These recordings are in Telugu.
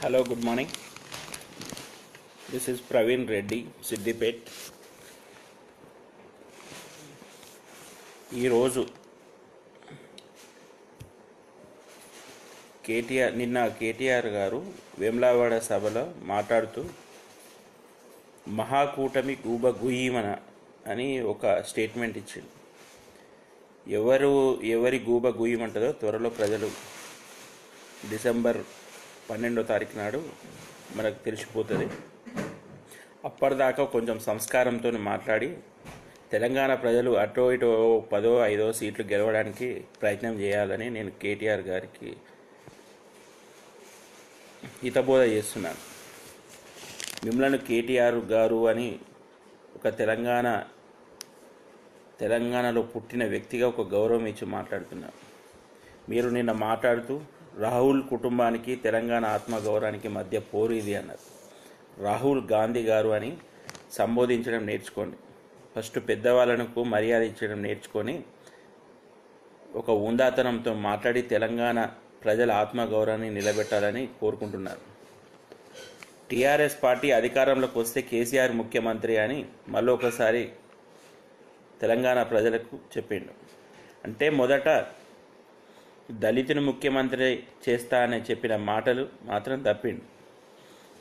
Hello good morning this is Praveen Reddy Siddipet ఈరోజు కేటీఆర్ నిన్న కేటీఆర్ గారు వేములవాడ సభలో మాట్లాడుతూ మహాకూటమి గూబ గుయ్యమన అని ఒక స్టేట్మెంట్ ఇచ్చింది ఎవరు ఎవరి గూబ గుయ్యమంటుందో త్వరలో ప్రజలు డిసెంబర్ పన్నెండో తారీఖు నాడు మనకు తెలిసిపోతుంది. అప్పటిదాకా కొంచెం సంస్కారంతో మాట్లాడి తెలంగాణ ప్రజలు అటో ఇటో పదో ఐదో సీట్లు గెలవడానికి ప్రయత్నం చేయాలని నేను కేటీఆర్ గారికి హితబోధ చేస్తున్నాను. మిమ్మల్ని కేటీఆర్ గారు అని ఒక తెలంగాణ తెలంగాణలో పుట్టిన వ్యక్తిగా ఒక గౌరవం ఇచ్చి మాట్లాడుతున్నాను మీరు నిన్న మాట్లాడుతూ రాహుల్ కుటుంబానికి తెలంగాణ ఆత్మగౌరవానికి మధ్య పోరు ఇది అన్నారు. రాహుల్ గాంధీ గారు అని సంబోధించడం నేర్చుకోండి. ఫస్ట్ పెద్దవాళ్ళకు మర్యాద ఇచ్చడం నేర్చుకొని ఒక ఉందాతనంతో మాట్లాడి తెలంగాణ ప్రజల ఆత్మగౌరవాన్ని నిలబెట్టాలని కోరుకుంటున్నారు. టీఆర్ఎస్ పార్టీ అధికారంలోకి వస్తే కేసీఆర్ ముఖ్యమంత్రి అని మళ్ళొకసారి తెలంగాణ ప్రజలకు చెప్పిండు. అంటే మొదట దళితుని ముఖ్యమంత్రి చేస్తా అని చెప్పిన మాటలు మాత్రం తప్పిండు.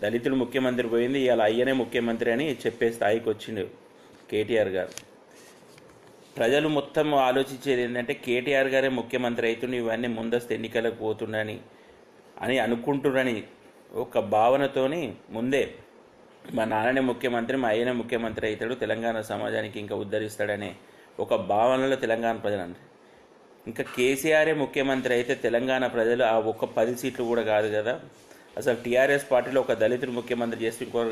దళితులు ముఖ్యమంత్రి పోయింది ఇవాళ అయ్యనే ముఖ్యమంత్రి అని చెప్పే స్థాయికి వచ్చిండు కేటీఆర్ గారు. ప్రజలు మొత్తం ఆలోచించేది ఏంటంటే కేటీఆర్ గారే ముఖ్యమంత్రి అవుతుండే ఇవన్నీ ముందస్తు ఎన్నికలకు పోతుండని అని అనుకుంటురని ఒక భావనతోని ముందే మా నాన్ననే ముఖ్యమంత్రి మా అయ్యనే ముఖ్యమంత్రి అవుతాడు తెలంగాణ సమాజానికి ఇంకా ఉద్ధరిస్తాడనే ఒక భావనలో తెలంగాణ ప్రజలు ఇంకా కేసీఆరే ముఖ్యమంత్రి అయితే తెలంగాణ ప్రజలు ఆ ఒక్క పది సీట్లు కూడా కాదు కదా. అసలు టీఆర్ఎస్ పార్టీలో ఒక దళితుడు ముఖ్యమంత్రి చేస్తే ఇంకో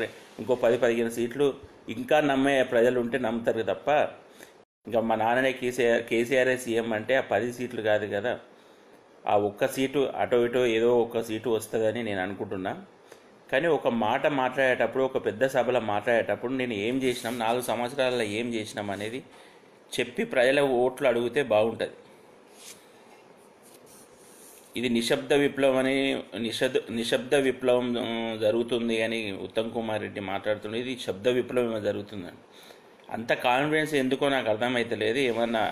ఇంకో పది పదిహేను సీట్లు ఇంకా నమ్మే ప్రజలు ఉంటే నమ్ముతారు తప్ప ఇంకా మా నాన్ననే కేసీఆర్ కేసీఆర్ఏ సీఎం అంటే ఆ పది సీట్లు కాదు కదా. ఆ ఒక్క సీటు అటో ఇటో ఏదో ఒక్క సీటు వస్తుందని నేను అనుకుంటున్నా. కానీ ఒక మాట మాట్లాడేటప్పుడు ఒక పెద్ద సభలో మాట్లాడేటప్పుడు నేను ఏం చేసినాం నాలుగు సంవత్సరాలలో ఏం చేసినాం అనేది చెప్పి ప్రజల ఓట్లు అడిగితే బాగుంటుంది. ఇది నిశ్శబ్ద విప్లవం అని నిషద్ నిశ్శబ్ద విప్లవం జరుగుతుంది అని ఉత్తమ్ కుమార్ రెడ్డి మాట్లాడుతుండే. ఇది శబ్ద విప్లవం జరుగుతుందని. అంత కాన్ఫిడెన్స్ ఎందుకో నాకు అర్థమైతలేదు. ఏమన్నా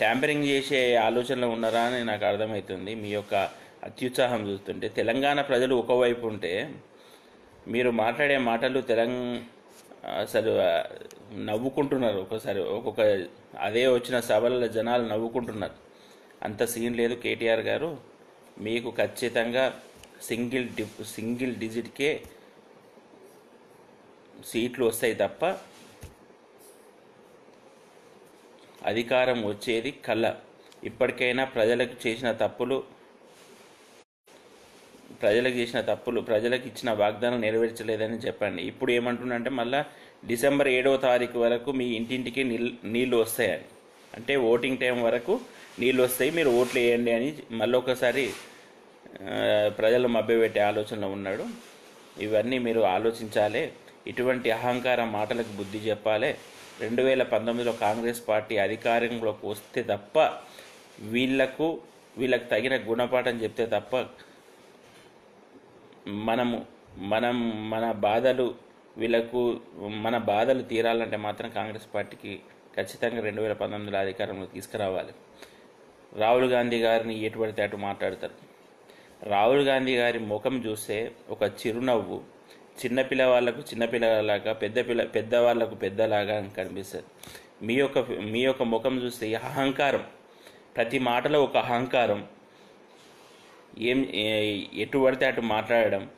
ట్యాంపరింగ్ చేసే ఆలోచనలో ఉన్నారా అని నాకు అర్థమవుతుంది మీ యొక్క అత్యుత్సాహం చూస్తుంటే తెలంగాణ ప్రజలు ఒకవైపు ఉంటే మీరు మాట్లాడే మాటలు తెలంగాణ అసలు నవ్వుకుంటున్నారు. ఒక్కోసారి ఒక్కొక్క అదే వచ్చిన సభల జనాలు నవ్వుకుంటున్నారు. అంత సీన్ లేదు కేటీఆర్ గారు. మీకు ఖచ్చితంగా సింగిల్ డి సింగిల్ డిజిట్కే సీట్లు వస్తాయి తప్ప అధికారం వచ్చేది కళ్ళ ఇప్పటికైనా ప్రజలకు చేసిన తప్పులు ప్రజలకు చేసిన తప్పులు ప్రజలకు ఇచ్చిన వాగ్దానం నెరవేర్చలేదని చెప్పండి. ఇప్పుడు ఏమంటుండంటే మళ్ళా డిసెంబర్ ఏడవ తారీఖు వరకు మీ ఇంటింటికి నీళ్ళు నీళ్ళు వస్తాయని. అంటే ఓటింగ్ టైం వరకు నీళ్ళు వస్తాయి మీరు ఓట్లు వేయండి అని మళ్ళీ ఒకసారి ప్రజలు మభ్యపెట్టే ఆలోచనలో ఉన్నాడు. ఇవన్నీ మీరు ఆలోచించాలి. ఇటువంటి అహంకార మాటలకు బుద్ధి చెప్పాలి. రెండు వేల పంతొమ్మిదిలో కాంగ్రెస్ పార్టీ అధికారంలోకి వస్తే తప్ప వీళ్ళకు వీళ్ళకి తగిన గుణపాఠం చెప్తే తప్ప మనము మనం మన బాధలు వీళ్ళకు మన బాధలు తీరాలంటే మాత్రం కాంగ్రెస్ పార్టీకి ఖచ్చితంగా రెండు వేల పంతొమ్మిదిలో అధికారంలో తీసుకురావాలి. రాహుల్ గాంధీ గారిని ఎటు పడితే అటు మాట్లాడతారు. రాహుల్ గాంధీ గారి ముఖం చూస్తే ఒక చిరునవ్వు. చిన్నపిల్లవాళ్ళకు చిన్నపిల్లలాగా పెద్ద పిల్ల పెద్దవాళ్ళకు పెద్దలాగా కనిపిస్తుంది. మీ యొక్క మీ యొక్క ముఖం చూస్తే అహంకారం. ప్రతి మాటలో ఒక అహంకారం. ఏం ఎటు పడితే అటు మాట్లాడడం.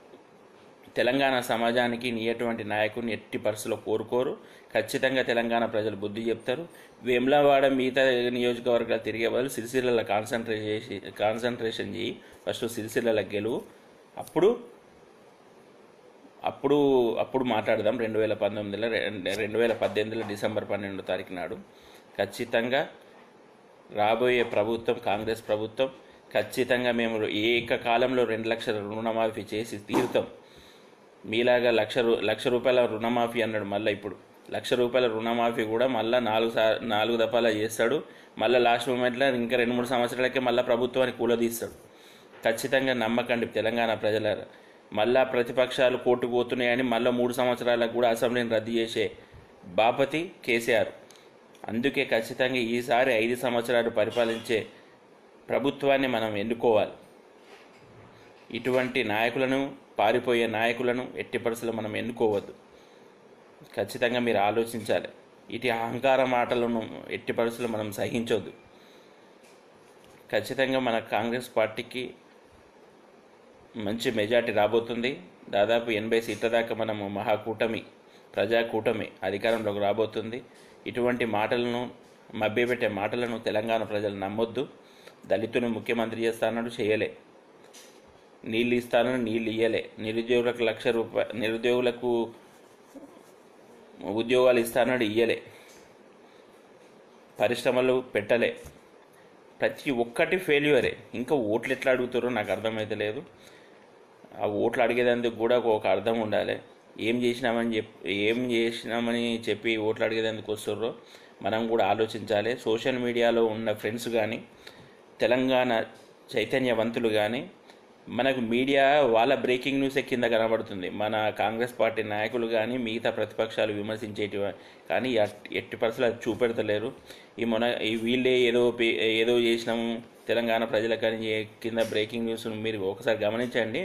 తెలంగాణ సమాజానికి నీ ఎటువంటి నాయకుడిని ఎట్టి పరిస్థితుల్లో కోరుకోరు. ఖచ్చితంగా తెలంగాణ ప్రజలు బుద్ధి చెప్తారు. వేములవాడ మిగతా నియోజకవర్గాలు తిరిగే బదులు సిరిసిల్లలో కాన్సన్ట్రేట్ చేసి కాన్సన్ట్రేషన్ చేయి. ఫస్ట్ సిరిసిల్లలో గెలువు. అప్పుడు అప్పుడు అప్పుడు మాట్లాడదాం. రెండు వేల పంతొమ్మిదిలో రెండు వేల పద్దెనిమిదిలో డిసెంబర్ పన్నెండో తారీఖు నాడు. ఖచ్చితంగా రాబోయే ప్రభుత్వం కాంగ్రెస్ ప్రభుత్వం ఖచ్చితంగా మేము ఏకకాలంలో రెండు లక్షల రుణమాఫీ చేసి తీరుతాం. మీలాగా లక్ష రూ- లక్ష రూపాయల రుణమాఫీ అన్నాడు మళ్ళీ ఇప్పుడు. లక్ష రూపాయల రుణమాఫీ కూడా మళ్ళీ నాలుగు సా నాలుగు దఫాల చేస్తాడు. మళ్ళీ లాస్ట్ మూమెంట్లో ఇంకా రెండు మూడు సంవత్సరాలకే మళ్ళీ ప్రభుత్వాన్ని కూలదీస్తాడు. ఖచ్చితంగా నమ్మకండి తెలంగాణ ప్రజల మళ్ళా ప్రతిపక్షాలు కోర్టు పోతున్నాయని మళ్ళీ మూడు సంవత్సరాలకు కూడా అసెంబ్లీని రద్దు చేసే బాపతి కేసీఆర్. అందుకే ఖచ్చితంగా ఈసారి ఐదు సంవత్సరాలు పరిపాలించే ప్రభుత్వాన్ని మనం ఎన్నుకోవాలి. ఇటువంటి నాయకులను పారిపోయే నాయకులను ఎట్టి పరిస్థితులు మనం ఎన్నుకోవద్దు. ఖచ్చితంగా మీరు ఆలోచించాలి. ఇటు అహంకార మాటలను ఎట్టి పరిస్థితులు మనం సహించొద్దు. ఖచ్చితంగా మన కాంగ్రెస్ పార్టీకి మంచి మెజార్టీ రాబోతుంది. దాదాపు ఎనభై సీట్ల దాకా మనము మహాకూటమి ప్రజా కూటమి అధికారంలోకి రాబోతుంది. ఇటువంటి మాటలను మభ్యపెట్టే మాటలను తెలంగాణ ప్రజలు నమ్మొద్దు. దళితుని ముఖ్యమంత్రి చేస్తానడు చేయలే. నీళ్ళు ఇస్తానని నీళ్ళు ఇయ్యలే. నిరుద్యోగులకు లక్ష రూపాయ నిరుద్యోగులకు ఉద్యోగాలు ఇస్తానని ఇయ్యలే. పరిశ్రమలు పెట్టలే. ప్రతి ఒక్కటి ఫెయిల్యూరే. ఇంకా ఓట్లు ఎట్లా అడుగుతారో నాకు అర్థమైతే లేదు. ఆ ఓట్లు అడిగేదానికి కూడా ఒక అర్థం ఉండాలి. ఏం చేసినామని చెప్ ఏం చేసినామని చెప్పి ఓట్లు అడిగేదానికి వస్తుర్రో మనం కూడా ఆలోచించాలి. సోషల్ మీడియాలో ఉన్న ఫ్రెండ్స్ కానీ తెలంగాణ చైతన్యవంతులు కానీ మనకు మీడియా వాళ్ళ బ్రేకింగ్ న్యూసే కింద కనబడుతుంది. మన కాంగ్రెస్ పార్టీ నాయకులు కానీ మిగతా ప్రతిపక్షాలు విమర్శించేటి కానీ ఎట్టి పరిస్థితులు అది చూపెడతలేరు. ఈ మొన ఈ వీళ్ళే ఏదో పే- ఏదో చేసినాము తెలంగాణ ప్రజలకని కానీ కింద బ్రేకింగ్ న్యూస్ మీరు ఒకసారి గమనించండి.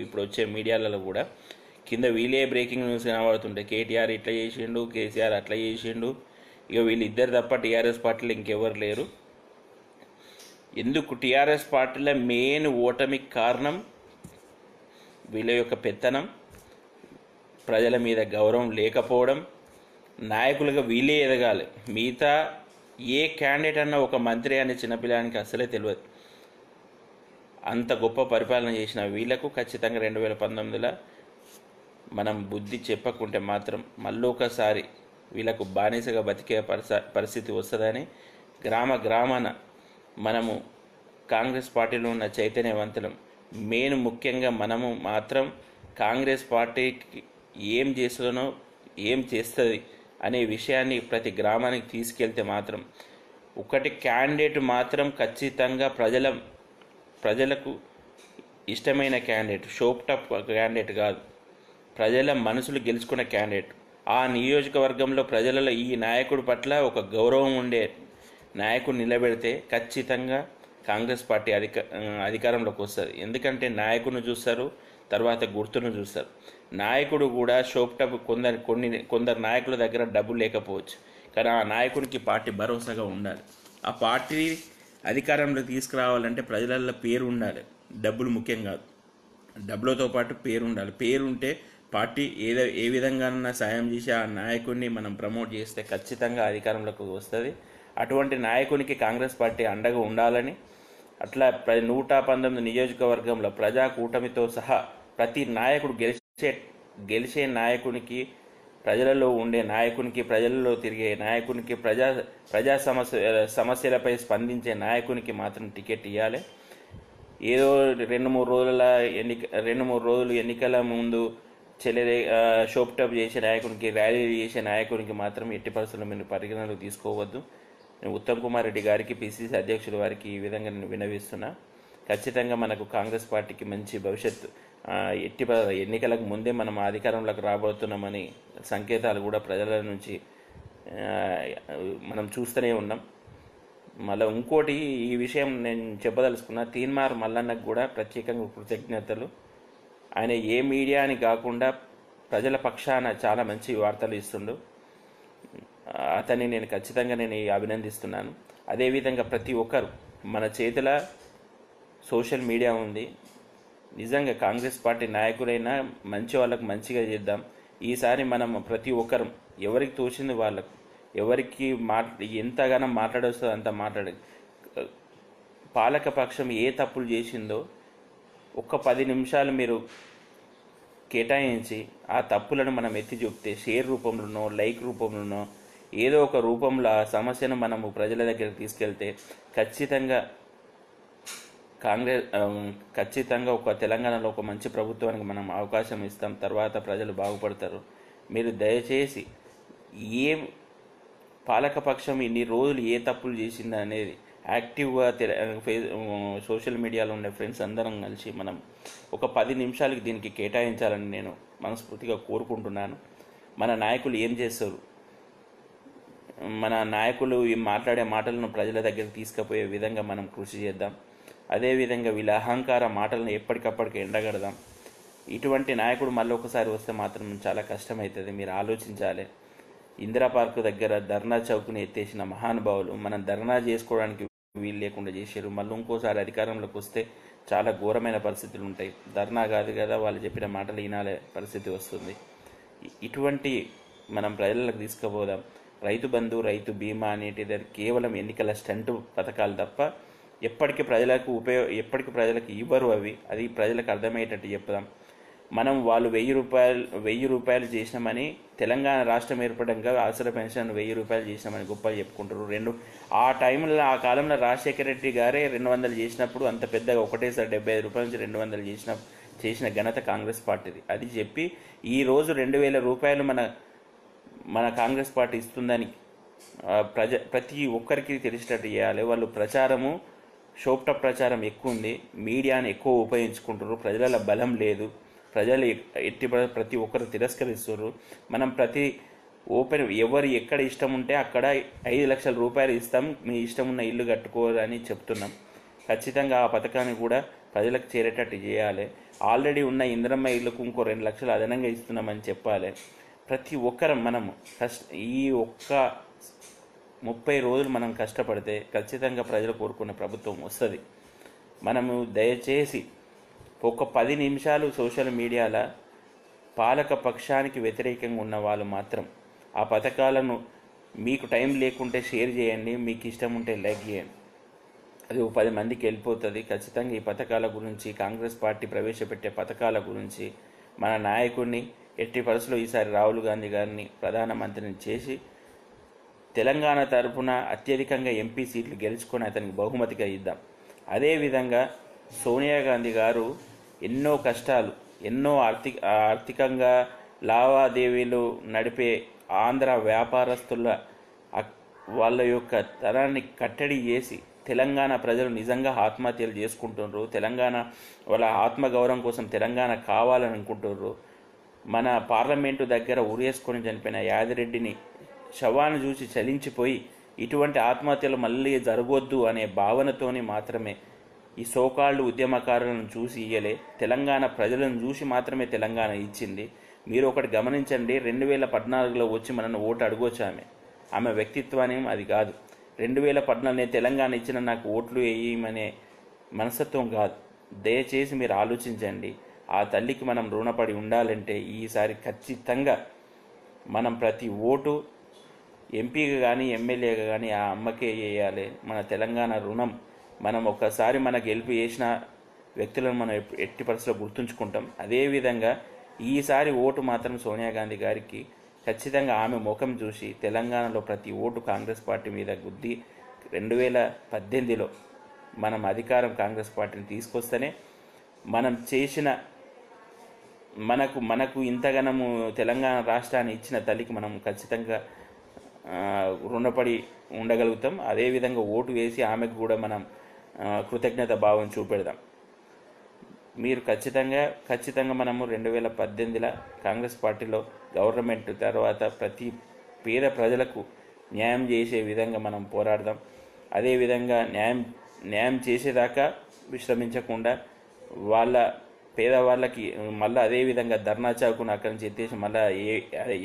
ఇప్పుడు వచ్చే మీడియాలలో కూడా కింద వీళ్ళే బ్రేకింగ్ న్యూస్ కనబడుతుంటాయి కేటీఆర్ ఇట్లా చేసిండు కేసీఆర్ అట్లా చేసిండు ఇక వీళ్ళిద్దరు తప్ప టీఆర్ఎస్ పార్టీలు ఇంకెవరు లేరు. ఎందుకు టీఆర్ఎస్ పార్టీలో మెయిన్ ఓటమికి కారణం? వీళ్ళ యొక్క పెత్తనం ప్రజల మీద గౌరవం లేకపోవడం నాయకులుగా వీలే ఎదగాలి. మిగతా ఏ క్యాండిడేట్ అన్న ఒక మంత్రి అనే చిన్నపిల్లానికి అసలే తెలియదు. అంత గొప్ప పరిపాలన చేసిన వీళ్ళకు ఖచ్చితంగా రెండు వేల పంతొమ్మిదిలో మనం బుద్ధి చెప్పకుంటే మాత్రం మళ్ళొకసారి వీళ్ళకు బానిసగా బతికే పరిస పరిస్థితి వస్తుందని గ్రామ గ్రామాన మనము కాంగ్రెస్ పార్టీలో ఉన్న చైతన్యవంతులం. మెయిన్ ముఖ్యంగా మనము మాత్రం కాంగ్రెస్ పార్టీకి ఏం చేస్తున్నో ఏం చేస్తుంది అనే విషయాన్ని ప్రతి గ్రామానికి తీసుకెళ్తే మాత్రం ఒకటి క్యాండిడేట్ మాత్రం ఖచ్చితంగా ప్రజల ప్రజలకు ఇష్టమైన క్యాండిడేట్ షోప్ టప్ క్యాండిడేట్ కాదు. ప్రజల మనసులు గెలుచుకున్న క్యాండిడేట్. ఆ నియోజకవర్గంలో ప్రజలలో ఈ నాయకుడి పట్ల ఒక గౌరవం ఉండే నాయకుడు నిలబెడితే ఖచ్చితంగా కాంగ్రెస్ పార్టీ అధిక అధికారంలోకి వస్తుంది. ఎందుకంటే నాయకుడిని చూస్తారు తర్వాత గుర్తును చూస్తారు. నాయకుడు కూడా షోప్ టబ్ కొందరు కొన్ని కొందరు నాయకుల దగ్గర డబ్బు లేకపోవచ్చు. కానీ ఆ నాయకుడికి పార్టీ భరోసాగా ఉండాలి. ఆ పార్టీ అధికారంలో తీసుకురావాలంటే ప్రజలలో పేరు ఉండాలి. డబ్బులు ముఖ్యం కాదు. డబ్బులతో పాటు పేరు ఉండాలి. పేరు ఉంటే పార్టీ ఏదో ఏ విధంగానైనా సాయం చేసి ఆ నాయకుడిని మనం ప్రమోట్ చేస్తే ఖచ్చితంగా అధికారంలోకి వస్తుంది. అటువంటి నాయకునికి కాంగ్రెస్ పార్టీ అండగా ఉండాలని అట్లా ప్ర నూట పంతొమ్మిది నియోజకవర్గంలో ప్రజా కూటమితో సహా ప్రతి నాయకుడు గెలిచే గెలిచే నాయకునికి ప్రజలలో ఉండే నాయకునికి ప్రజలలో తిరిగే నాయకునికి ప్రజా ప్రజా సమస్య సమస్యలపై స్పందించే నాయకునికి మాత్రం టికెట్ ఇవ్వాలి ఏదో రెండు మూడు రోజుల ఎన్నిక రెండు మూడు రోజులు ఎన్నికల ముందు చెల్లెరే షోప్టప్ చేసే నాయకునికి ర్యాలీలు చేసే నాయకునికి మాత్రం ఎట్టి పరిస్థితుల్లో మీరు పరిగణనలు తీసుకోవద్దు. ఉత్తమ్ కుమార్ రెడ్డి గారికి పిసిసి అధ్యక్షుల వారికి ఈ విధంగా నేను వినవిస్తున్నా ఖచ్చితంగా మనకు కాంగ్రెస్ పార్టీకి మంచి భవిష్యత్తు ఎట్టి ఎన్నికలకు ముందే మనం అధికారంలోకి రాబోతున్నామని సంకేతాలు కూడా ప్రజల నుంచి మనం చూస్తూనే ఉన్నాం. మళ్ళీ ఇంకోటి ఈ విషయం నేను చెప్పదలుచుకున్న తీన్మార్ మల్లన్నకు కూడా ప్రత్యేకంగా కృతజ్ఞతలు. ఆయన ఏ మీడియా అని కాకుండా ప్రజల పక్షాన చాలా మంచి వార్తలు ఇస్తుండు. అతన్ని నేను ఖచ్చితంగా నేను అభినందిస్తున్నాను. అదేవిధంగా ప్రతి ఒక్కరు మన చేతుల సోషల్ మీడియా ఉంది. నిజంగా కాంగ్రెస్ పార్టీ నాయకులైనా మంచి వాళ్ళకు మంచిగా చేద్దాం. ఈసారి మనం ప్రతి ఒక్కరం ఎవరికి తోచింది వాళ్ళకు ఎవరికి మాట్ ఎంతగానో మాట్లాడొస్తుందో అంత మాట్లాడ పాలక పక్షం ఏ తప్పులు చేసిందో ఒక్క పది నిమిషాలు మీరు కేటాయించి ఆ తప్పులను మనం ఎత్తి చూపితే షేర్ రూపంలోనో లైక్ రూపంలోనో ఏదో ఒక రూపంలో ఆ సమస్యను మనము ప్రజల దగ్గరికి తీసుకెళ్తే ఖచ్చితంగా కాంగ్రెస్ ఖచ్చితంగా ఒక తెలంగాణలో ఒక మంచి ప్రభుత్వానికి మనం అవకాశం ఇస్తాం. తర్వాత ప్రజలు బాగుపడతారు. మీరు దయచేసి ఏ పాలకపక్షం ఇన్ని రోజులు ఏ తప్పులు చేసింది అనేది యాక్టివ్గా ఫే- సోషల్ మీడియాలో ఉండే ఫ్రెండ్స్ అందరం కలిసి మనం ఒక పది నిమిషాలకి దీనికి కేటాయించాలని నేను మనస్ఫూర్తిగా కోరుకుంటున్నాను. మన నాయకులు ఏం చేస్తారు? మన నాయకులు ఈ మాట్లాడే మాటలను ప్రజల దగ్గర తీసుకుపోయే విధంగా మనం కృషి చేద్దాం. అదేవిధంగా వీళ్ళ అహంకార మాటలను ఎప్పటికప్పటికి ఎండగడదాం. ఇటువంటి నాయకుడు మళ్ళీ ఒకసారి వస్తే మాత్రం చాలా కష్టమవుతుంది మీరు ఆలోచించాలి. ఇందిరా పార్క్ దగ్గర ధర్నా చౌక్ని ఎత్తేసిన మహానుభావులు మనం ధర్నా చేసుకోవడానికి వీలు లేకుండా చేశారు. మళ్ళీ ఇంకోసారి అధికారంలోకి వస్తే చాలా ఘోరమైన పరిస్థితులు ఉంటాయి. ధర్నా కాదు కదా వాళ్ళు చెప్పిన మాటలు వినాలే పరిస్థితి వస్తుంది. ఇటువంటి మనం ప్రజలకు తీసుకుపోదాం. రైతు బంధు రైతు బీమా అనేటిది కేవలం ఎన్నికల స్టంట్ పథకాలు తప్ప ఎప్పటికీ ప్రజలకు ఉపయోగ ఎప్పటికీ ప్రజలకు ఇవ్వరు అవి. అది ప్రజలకు అర్థమయ్యేటట్టు చెప్దాం. మనం వాళ్ళు వెయ్యి రూపాయలు వెయ్యి రూపాయలు చేసినామని తెలంగాణ రాష్ట్రం ఏర్పడంగా ఆసర పెన్షన్ వెయ్యి రూపాయలు చేసినామని గొప్పలు చెప్పుకుంటారు. రెండు ఆ టైంలో ఆ కాలంలో రాజశేఖర రెడ్డి గారే రెండు వందలు చేసినప్పుడు అంత పెద్దగా ఒకటేసారి డెబ్బై ఐదు రూపాయల నుంచి రెండు వందలు చేసిన చేసిన ఘనత కాంగ్రెస్ పార్టీది. అది చెప్పి ఈ రోజు రెండు వేల రూపాయలు మన మన కాంగ్రెస్ పార్టీ ఇస్తుందని ప్రజ ప్రతి ఒక్కరికి తెలిసేటట్టు చేయాలి. వాళ్ళు ప్రచారము షోప్ట ప్రచారం ఎక్కువ ఉంది. మీడియాని ఎక్కువ ఉపయోగించుకుంటారు ప్రజల బలం లేదు. ప్రజలు ఎట్టి ప్రతి ఒక్కరు తిరస్కరిస్తున్నారు మనం ప్రతి ఓపెన్ ఎవరు ఎక్కడ ఇష్టం ఉంటే అక్కడ ఐదు లక్షల రూపాయలు ఇస్తాం మీ ఇష్టం ఉన్న ఇల్లు కట్టుకోరని చెప్తున్నాం. ఖచ్చితంగా ఆ పథకాన్ని కూడా ప్రజలకు చేరేటట్టు చేయాలి. ఆల్రెడీ ఉన్న ఇంద్రమ్మ ఇల్లుకు ఇంకో రెండు లక్షలు అదనంగా ఇస్తున్నామని చెప్పాలి. ప్రతి ఒక్కరం మనము కష్ట ఈ ఒక్క ముప్పై రోజులు మనం కష్టపడితే ఖచ్చితంగా ప్రజలు కోరుకున్న ప్రభుత్వం వస్తుంది. మనము దయచేసి ఒక పది నిమిషాలు సోషల్ మీడియాల పాలక పక్షానికి వ్యతిరేకంగా ఉన్న వాళ్ళు మాత్రం ఆ పథకాలను మీకు టైం లేకుంటే షేర్ చేయండి మీకు ఇష్టం ఉంటే లైక్ చేయండి. అది ఒక పది మందికి వెళ్ళిపోతుంది. ఖచ్చితంగా ఈ పథకాల గురించి కాంగ్రెస్ పార్టీ ప్రవేశపెట్టే పథకాల గురించి మన నాయకుడిని ఎట్టి పరిస్థితుల్లో ఈసారి రాహుల్ గాంధీ గారిని ప్రధానమంత్రిని చేసి తెలంగాణ తరఫున అత్యధికంగా ఎంపీ సీట్లు గెలుచుకొని అతనికి బహుమతిగా ఇద్దాం. అదేవిధంగా సోనియా గాంధీ గారు ఎన్నో కష్టాలు ఎన్నో ఆర్థిక ఆర్థికంగా లావాదేవీలు నడిపే ఆంధ్ర వ్యాపారస్తుల వాళ్ళ యొక్క తరాన్ని కట్టడి చేసి తెలంగాణ ప్రజలు నిజంగా ఆత్మహత్యలు చేసుకుంటున్నారు తెలంగాణ వాళ్ళ ఆత్మగౌరవం కోసం తెలంగాణ కావాలని అనుకుంటున్నారు మన పార్లమెంటు దగ్గర ఉరేసుకొని చనిపోయిన యాదిరెడ్డిని శవాన్ని చూసి చలించిపోయి ఇటువంటి ఆత్మహత్యలు మళ్ళీ జరగొద్దు అనే భావనతోని మాత్రమే ఈ సోకాళ్ళు ఉద్యమకారులను చూసి ఇయ్యలే. తెలంగాణ ప్రజలను చూసి మాత్రమే తెలంగాణ ఇచ్చింది. మీరు ఒకటి గమనించండి రెండు వేల పద్నాలుగులో వచ్చి మనల్ని ఓటు అడగొచ్చు ఆమె ఆమె వ్యక్తిత్వాన్ని అది కాదు. రెండు వేల పద్నాలుగు తెలంగాణ ఇచ్చిన నాకు ఓట్లు వేయమనే మనస్తత్వం కాదు. దయచేసి మీరు ఆలోచించండి. ఆ తల్లికి మనం రుణపడి ఉండాలంటే ఈసారి ఖచ్చితంగా మనం ప్రతి ఓటు ఎంపీగా కానీ ఎమ్మెల్యేగా కానీ ఆ అమ్మకే వేయాలి. మన తెలంగాణ రుణం మనం ఒక్కసారి మన గెలుపు చేసిన వ్యక్తులను మనం ఎట్టి పరిస్థితిలో గుర్తుంచుకుంటాం. అదేవిధంగా ఈసారి ఓటు మాత్రం సోనియా గాంధీ గారికి ఖచ్చితంగా ఆమె ముఖం చూసి తెలంగాణలో ప్రతి ఓటు కాంగ్రెస్ పార్టీ మీద గుద్ది రెండు వేల పద్దెనిమిదిలో మనం అధికారం కాంగ్రెస్ పార్టీని తీసుకొస్తేనే మనం చేసిన మనకు మనకు ఇంతగానము తెలంగాణ రాష్ట్రాన్ని ఇచ్చిన తల్లికి మనం ఖచ్చితంగా రుణపడి ఉండగలుగుతాం. అదేవిధంగా ఓటు వేసి ఆమెకు కూడా మనం కృతజ్ఞత భావం చూపెడదాం. మీరు ఖచ్చితంగా ఖచ్చితంగా మనము రెండు వేల పద్దెనిమిదిలో కాంగ్రెస్ పార్టీలో గవర్నమెంట్ తర్వాత ప్రతి పేద ప్రజలకు న్యాయం చేసే విధంగా మనం పోరాడదాం. అదేవిధంగా న్యాయం న్యాయం చేసేదాకా విశ్రమించకుండా వాళ్ళ పేదవాళ్ళకి మళ్ళీ అదే విధంగా ధర్నా చౌకును అక్కడి నుంచి ఎత్తేసి మళ్ళీ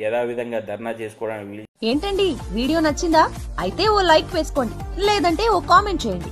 యథావిధంగా ధర్నా చేసుకోవడానికి ఏంటండి? వీడియో నచ్చిందా? అయితే ఓ లైక్ వేసుకోండి. లేదంటే ఓ కామెంట్ చేయండి.